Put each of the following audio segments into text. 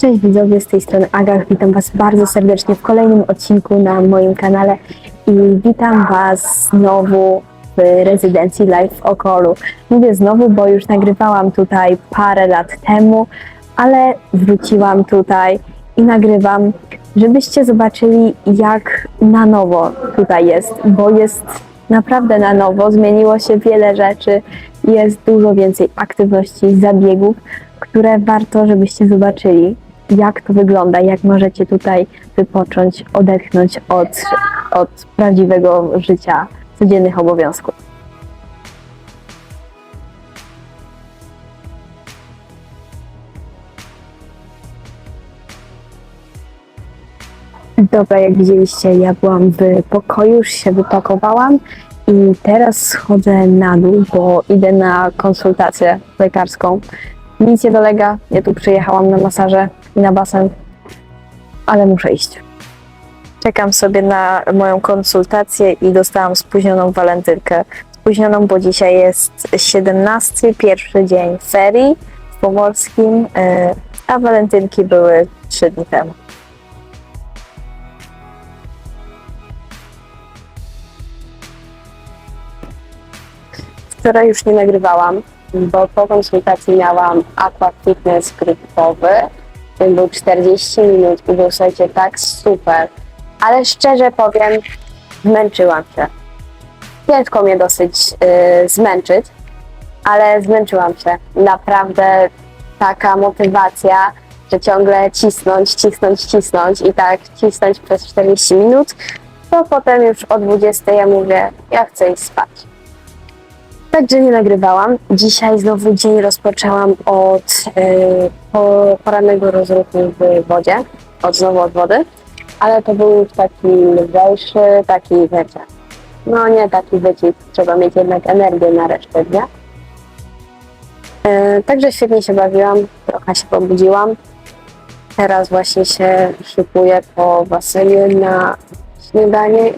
Cześć widzowie, z tej strony Aga. Witam Was bardzo serdecznie w kolejnym odcinku na moim kanale i witam Was znowu w rezydencji Live w Okolu. Mówię znowu, bo już nagrywałam tutaj parę lat temu, ale wróciłam tutaj i nagrywam, żebyście zobaczyli jak na nowo tutaj jest, bo jest naprawdę na nowo, zmieniło się wiele rzeczy, jest dużo więcej aktywności, zabiegów, które warto, żebyście zobaczyli, jak to wygląda, jak możecie tutaj wypocząć, odetchnąć od, od prawdziwego życia, codziennych obowiązków. Dobra, jak widzieliście, ja byłam w pokoju, już się wypakowałam i teraz schodzę na dół, bo idę na konsultację lekarską. Nic nie dolega, ja tu przyjechałam na masaże i na basen, ale muszę iść. Czekam sobie na moją konsultację i dostałam spóźnioną walentynkę. Spóźnioną, bo dzisiaj jest 17, pierwszy dzień ferii w Pomorskim, yy, a walentynki były 3 dni temu. Wczoraj już nie nagrywałam, bo po konsultacji miałam aqua fitness grupowy. Ten był 40 minut i był słuchajcie tak super. Ale szczerze powiem, zmęczyłam się. Ciężko mnie dosyć y, zmęczyć, ale zmęczyłam się. Naprawdę taka motywacja, że ciągle cisnąć, cisnąć, cisnąć i tak cisnąć przez 40 minut, to potem już o 20 ja mówię, ja chcę iść spać. Także nie nagrywałam. Dzisiaj znowu dzień rozpoczęłam od yy, po, porannego rozruchu w wodzie, od znowu od wody, ale to był taki lżejszy, taki wiecie, no nie taki wycisk, trzeba mieć jednak energię na resztę dnia. Yy, także świetnie się bawiłam, trochę się pobudziłam. Teraz właśnie się szykuję po basenie na śniadanie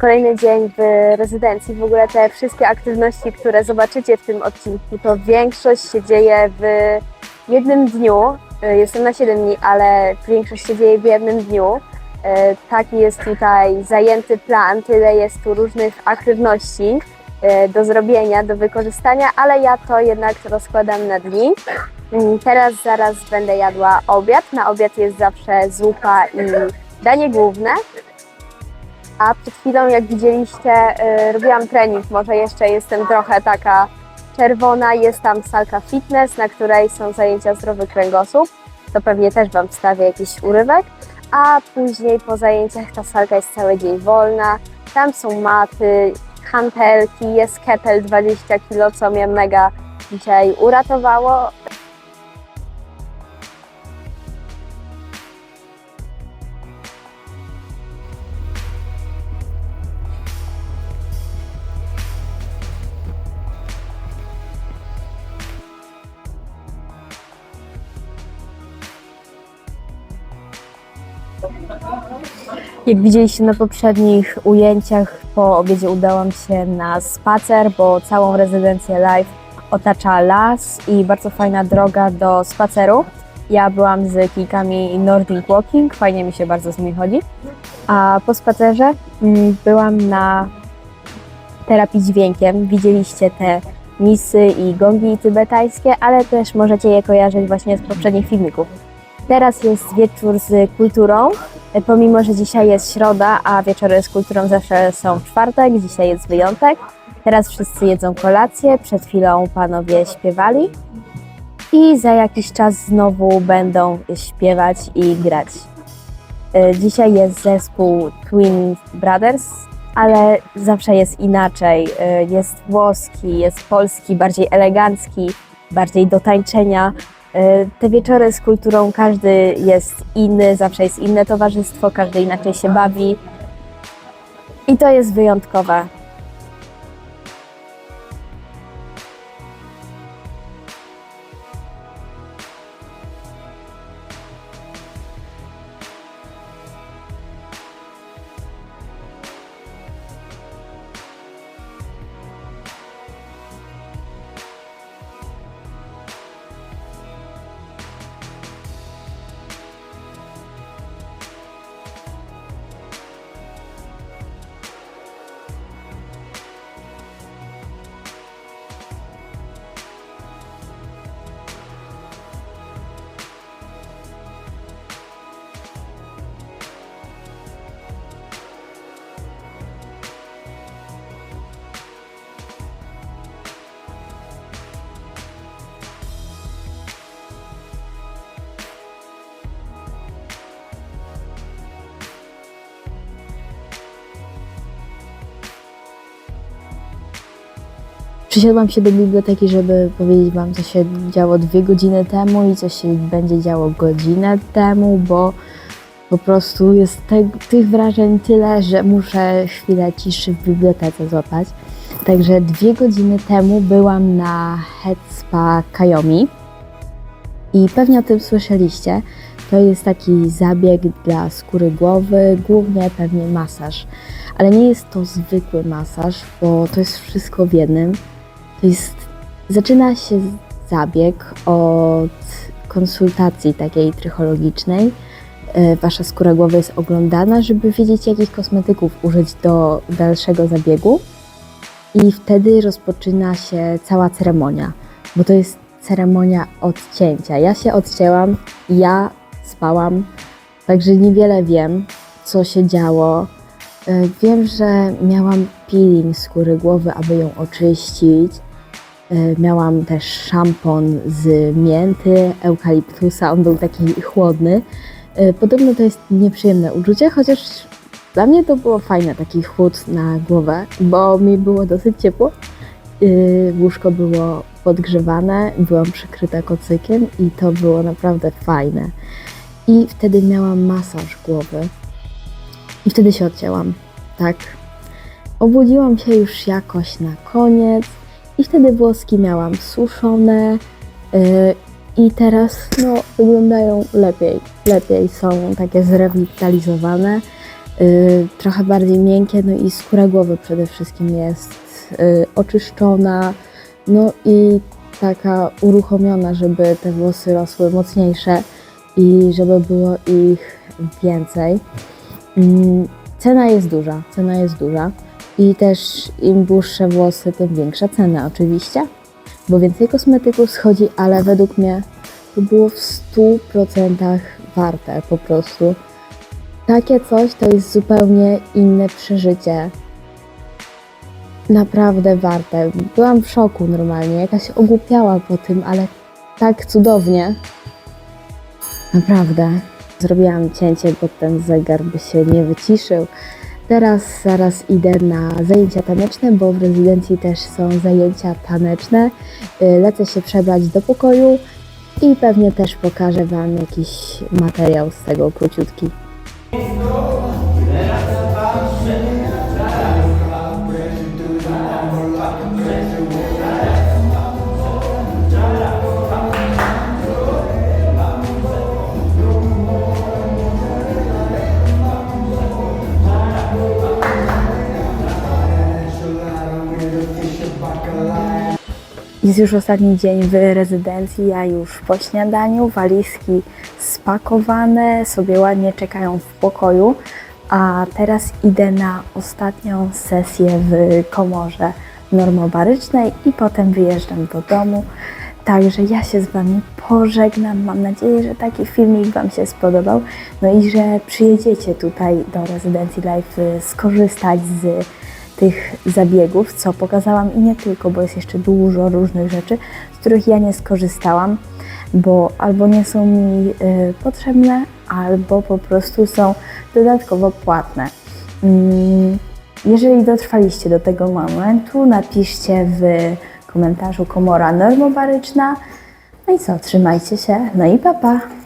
kolejny dzień w rezydencji. W ogóle te wszystkie aktywności, które zobaczycie w tym odcinku, to większość się dzieje w jednym dniu. Y, Jestem na 7 dni, ale większość się dzieje w jednym dniu. Y, Taki jest tutaj zajęty plan, tyle jest tu różnych aktywności y, do zrobienia, do wykorzystania, ale ja to jednak rozkładam na dni. Mm, Teraz zaraz będę jadła obiad. Na obiad jest zawsze zupa i danie główne. A przed chwilą, jak widzieliście, y, robiłam trening. Może jeszcze jestem trochę taka czerwona. Jest tam salka fitness, na której są zajęcia zdrowy kręgosłup. To pewnie też Wam wstawię jakiś urywek. A później po zajęciach ta salka jest cały dzień wolna. Tam są maty, hantelki, jest kettle 20 kg, co mnie mega dzisiaj uratowało. Jak widzieliście na poprzednich ujęciach, po obiedzie udałam się na spacer, bo całą rezydencję live otacza las i bardzo fajna droga do spaceru. Ja byłam z kilkami Nordic Walking, fajnie mi się bardzo z nimi chodzi. A po spacerze mm, byłam na terapii dźwiękiem. Widzieliście te misy i gongi tybetańskie, ale też możecie je kojarzyć właśnie z poprzednich filmików. Teraz jest wieczór z kulturą, pomimo że dzisiaj jest środa, a wieczory z kulturą zawsze są w czwartek, dzisiaj jest wyjątek. Teraz wszyscy jedzą kolację, przed chwilą panowie śpiewali i za jakiś czas znowu będą śpiewać i grać. Y, Dzisiaj jest zespół Twin Brothers, ale zawsze jest inaczej. Y, Jest włoski, jest polski, bardziej elegancki, bardziej do tańczenia. E, Te wieczory z kulturą, każdy jest inny, zawsze jest inne towarzystwo, każdy inaczej się bawi. I to jest wyjątkowe. Przysiadłam się do biblioteki, żeby powiedzieć Wam, co się działo dwie godziny temu i co się będzie działo godzinę temu, bo po prostu jest te, tych wrażeń tyle, że muszę chwilę ciszy w bibliotece złapać. Także dwie godziny temu byłam na Head Spa Kayomi i pewnie o tym słyszeliście. To jest taki zabieg dla skóry głowy, głównie pewnie masaż. Ale nie jest to zwykły masaż, bo to jest wszystko w jednym. Jest, zaczyna się zabieg od konsultacji takiej trychologicznej. E, Wasza skóra głowy jest oglądana, żeby wiedzieć, jakich kosmetyków użyć do dalszego zabiegu. I wtedy rozpoczyna się cała ceremonia, bo to jest ceremonia odcięcia. Ja się odcięłam, ja spałam, także niewiele wiem, co się działo. E, Wiem, że miałam peeling skóry głowy, aby ją oczyścić. E, Miałam też szampon z mięty, eukaliptusa, on był taki chłodny. E, Podobno to jest nieprzyjemne uczucie, chociaż dla mnie to było fajne, taki chłód na głowę, bo mi było dosyć ciepło. Yy, Łóżko było podgrzewane, byłam przykryta kocykiem i to było naprawdę fajne. I wtedy miałam masaż głowy. I wtedy się odcięłam. Tak. Obudziłam się już jakoś na koniec i wtedy włoski miałam suszone yy, i teraz no, wyglądają lepiej. Lepiej są takie zrewitalizowane, yy, trochę bardziej miękkie, no i skóra głowy przede wszystkim jest yy, oczyszczona, no i taka uruchomiona, żeby te włosy rosły mocniejsze i żeby było ich więcej. Mm, Cena jest duża, cena jest duża i też im dłuższe włosy, tym większa cena oczywiście, bo więcej kosmetyków schodzi, ale według mnie to było w 100% warte po prostu. Takie coś to jest zupełnie inne przeżycie. Naprawdę warte. Byłam w szoku normalnie, jakaś ogłupiała po tym, ale tak cudownie. Naprawdę. Zrobiłam cięcie, bo ten zegar by się nie wyciszył. Teraz zaraz idę na zajęcia taneczne, bo w rezydencji też są zajęcia taneczne. Y, Lecę się przebrać do pokoju i pewnie też pokażę Wam jakiś materiał z tego króciutki. Jest już ostatni dzień w rezydencji, ja już po śniadaniu, walizki spakowane, sobie ładnie czekają w pokoju, a teraz idę na ostatnią sesję w komorze normobarycznej i potem wyjeżdżam do domu. Także ja się z Wami pożegnam. Mam nadzieję, że taki filmik Wam się spodobał. No i że przyjedziecie tutaj do rezydencji Life skorzystać z tych zabiegów, co pokazałam i nie tylko, bo jest jeszcze dużo różnych rzeczy, z których ja nie skorzystałam, bo albo nie są mi y, potrzebne, albo po prostu są dodatkowo płatne. Mm, Jeżeli dotrwaliście do tego momentu, napiszcie w komentarzu komora normobaryczna No i co, trzymajcie się, no i papa. Pa.